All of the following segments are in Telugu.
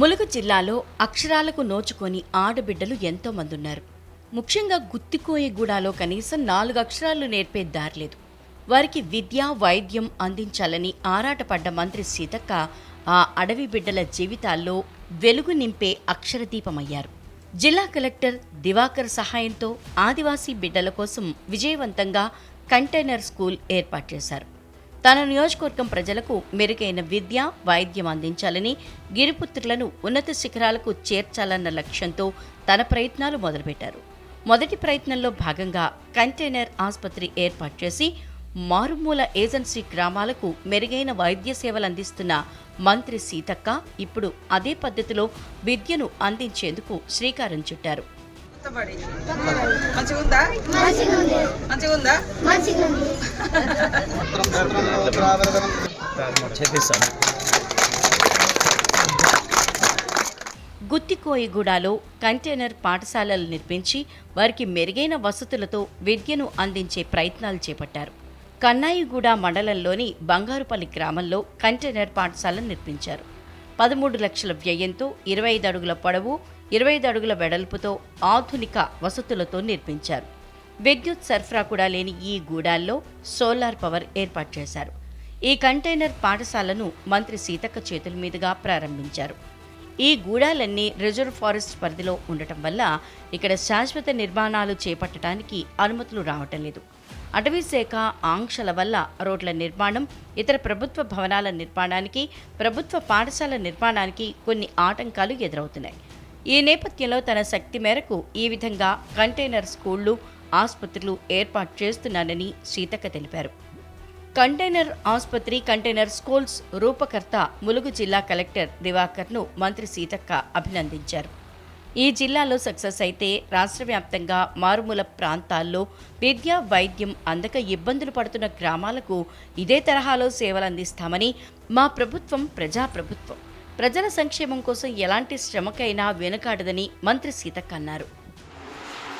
ములుగు జిల్లాలో అక్షరాలకు నోచుకొని ఆడబిడ్డలు ఎంతో మంది ఉన్నారు ముఖ్యంగా గుత్తికోయగూడలో కనీసం నాలుగు అక్షరాలు నేర్పే దారిలేదు వారికి విద్య వైద్యం అందించాలని ఆరాటపడ్డ మంత్రి సీతక్క ఆ అడవి బిడ్డల జీవితాల్లో వెలుగు నింపే అక్షరదీపమయ్యారు. జిల్లా కలెక్టర్ దివాకర్ సహాయంతో ఆదివాసీ బిడ్డల కోసం విజయవంతంగా కంటైనర్ స్కూల్ ఏర్పాటు చేశారు. తన నియోజకవర్గం ప్రజలకు మెరుగైన విద్య వైద్యం అందించాలని గిరిపుత్రులను ఉన్నత శిఖరాలకు చేర్చాలన్న లక్ష్యంతో తన ప్రయత్నాలు మొదలుపెట్టారు. మొదటి ప్రయత్నంలో భాగంగా కంటైనర్ ఆసుపత్రి ఏర్పాటు చేసి మారుమూల ఏజెన్సీ గ్రామాలకు మెరుగైన వైద్య సేవలు అందిస్తున్న మంత్రి సీతక్క ఇప్పుడు అదే పద్ధతిలో విద్యను అందించేందుకు శ్రీకారం చుట్టారు. గుర్తుపడి. మంచిగుందా? మంచిగుందా. చేపిస్తాను గుత్తికోయిగూడలో కంటైనర్ పాఠశాలలు నిర్మించి వారికి మెరుగైన వసతులతో విద్యను అందించే ప్రయత్నాలు చేపట్టారు. కన్నాయిగూడ మండలంలోని బంగారుపల్లి గ్రామంలో కంటైనర్ పాఠశాలను నిర్మించారు. పదమూడు లక్షల వ్యయంతో ఇరవై ఐదు అడుగుల పొడవు ఇరవై ఐదు అడుగుల వెడల్పుతో ఆధునిక వసతులతో నిర్మించారు. విద్యుత్ సరఫరా కూడా లేని ఈ గూడాల్లో సోలార్ పవర్ ఏర్పాటు చేశారు. ఈ కంటైనర్ పాఠశాలను మంత్రి సీతక్క చేతుల మీదుగా ప్రారంభించారు. ఈ గూడాలన్నీ రిజర్వ్ ఫారెస్ట్ పరిధిలో ఉండటం వల్ల ఇక్కడ శాశ్వత నిర్మాణాలు చేపట్టడానికి అనుమతులు రావటం లేదు. అటవీ శాఖ ఆంక్షల వల్ల రోడ్ల నిర్మాణం ఇతర ప్రభుత్వ భవనాల నిర్మాణానికి ప్రభుత్వ పాఠశాల నిర్మాణానికి కొన్ని ఆటంకాలు ఎదురవుతున్నాయి. ఈ నేపథ్యంలో తన శక్తి మేరకు ఈ విధంగా కంటైనర్ స్కూళ్ళు ఆసుపత్రులు ఏర్పాటు చేస్తున్నానని సీతక్క తెలిపారు. కంటైనర్ ఆసుపత్రి కంటైనర్ స్కూల్స్ రూపకర్త ములుగు జిల్లా కలెక్టర్ దివాకర్ను మంత్రి సీతక్క అభినందించారు. ఈ జిల్లాలో సక్సెస్ అయితే రాష్ట్ర వ్యాప్తంగా మారుమూల ప్రాంతాల్లో విద్య వైద్యం అందక ఇబ్బందులు పడుతున్న గ్రామాలకు ఇదే తరహాలో సేవలు అందిస్తామని మా ప్రభుత్వం ప్రజా ప్రభుత్వం ప్రజల సంక్షేమం కోసం ఎలాంటి శ్రమకైనా వెనుకాడదని మంత్రి సీతక్క అన్నారు.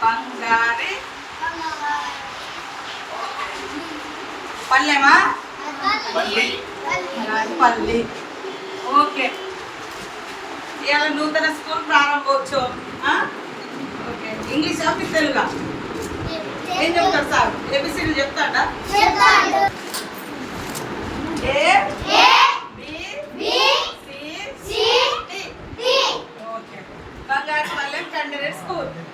బంగారి. పల్లెమా? పల్లి. ఓకే. ఇవాళ నూతన స్కూల్ ప్రారంభోత్సవం ఆ? ఓకే. ఇంగ్లీష్ ఆఫ్ తెలుగా? ఏం చెప్తాడు సార్? చెప్తాడా